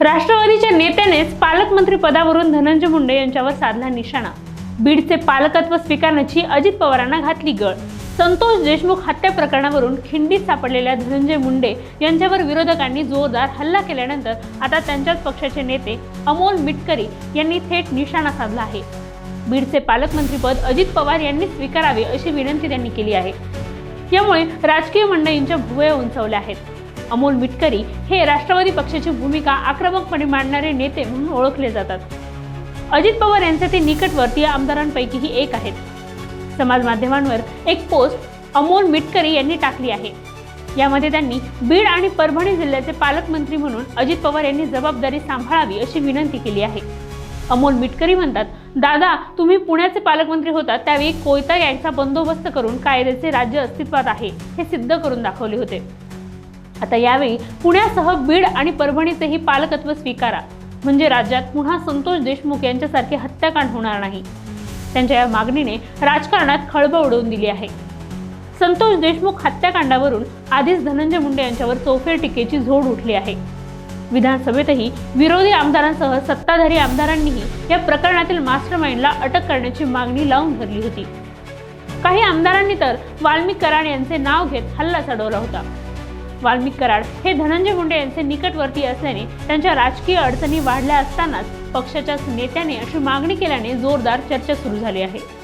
राष्ट्रवादीच्या नेत्यानेच पालकमंत्री पदावरून धनंजय मुंडे यांच्यावर साधला निशाणा. बीडचे पालकत्व स्वीकारण्याची अजित पवारांना घातली गळ. संतोष देशमुख हत्या प्रकरणावरून खिंडीत सापडलेल्या धनंजय मुंडे यांच्यावर विरोधकांनी जोरदार हल्ला केल्यानंतर आता त्यांच्याच पक्षाचे नेते अमोल मिटकरी यांनी थेट निशाणा साधला आहे. बीडचे पालकमंत्रीपद अजित पवार यांनी स्वीकारावे अशी विनंती त्यांनी केली आहे. यामुळे राजकीय मंडळींच्या भुवया उंचावल्या आहेत. अमोल मिटकरी हे राष्ट्रवादी पक्षाची भूमिका आक्रमकपणे मांडणारे नेते म्हणून ओळखले जातात. अजित पवार यांचे ते निकटवर्तीय आमदारांपैकीही एक आहेत. समाज माध्यमांवर एक पोस्ट अमोल मिटकरी यांनी टाकली आहे. यामध्ये त्यांनी बीड आणि परभणी जिल्ह्याचे पालकमंत्री म्हणून अजित पवार यांनी जबाबदारी सांभाळावी अशी विनंती केली आहे. अमोल मिटकरी म्हणतात दादा तुम्ही पुण्याचे पालकमंत्री होता त्यावेळी कोयता यांचा बंदोबस्त करून कायद्याचे राज्य अस्तित्वात आहे हे सिद्ध करून दाखवले होते. आता यावेळी पुण्यासह बीड आणि परभणीचेही पालकत्व स्वीकारा. म्हणजे राज्यात पुन्हा संतोष देशमुख यांच्यासारखे हत्याकांड होणार नाही. त्यांच्या या मागणीने राजकारणात खळबळ उडवून दिली आहे. संतोष देशमुख हत्याकांडावरून आधीच धनंजय मुंडे यांच्यावर चौफेर टीकेची झोड उठली आहे. विधानसभेतही विरोधी आमदारांसह सत्ताधारी आमदारांनीही या प्रकरणातील मास्टरमाइंडला अटक करण्याची मागणी लावून धरली होती. काही आमदारांनी तर वाल्मिक कराड यांचे नाव घेत हल्ला चढवला होता. वाल्मिक कराड हे धनंजय मुंडे यांचे निकटवर्ती असल्याने त्यांच्या राजकीय अडचणी वाढल्या असतानाच पक्षाच्या नेत्याने अशी मागणी केल्याने जोरदार चर्चा सुरू झाली आहे.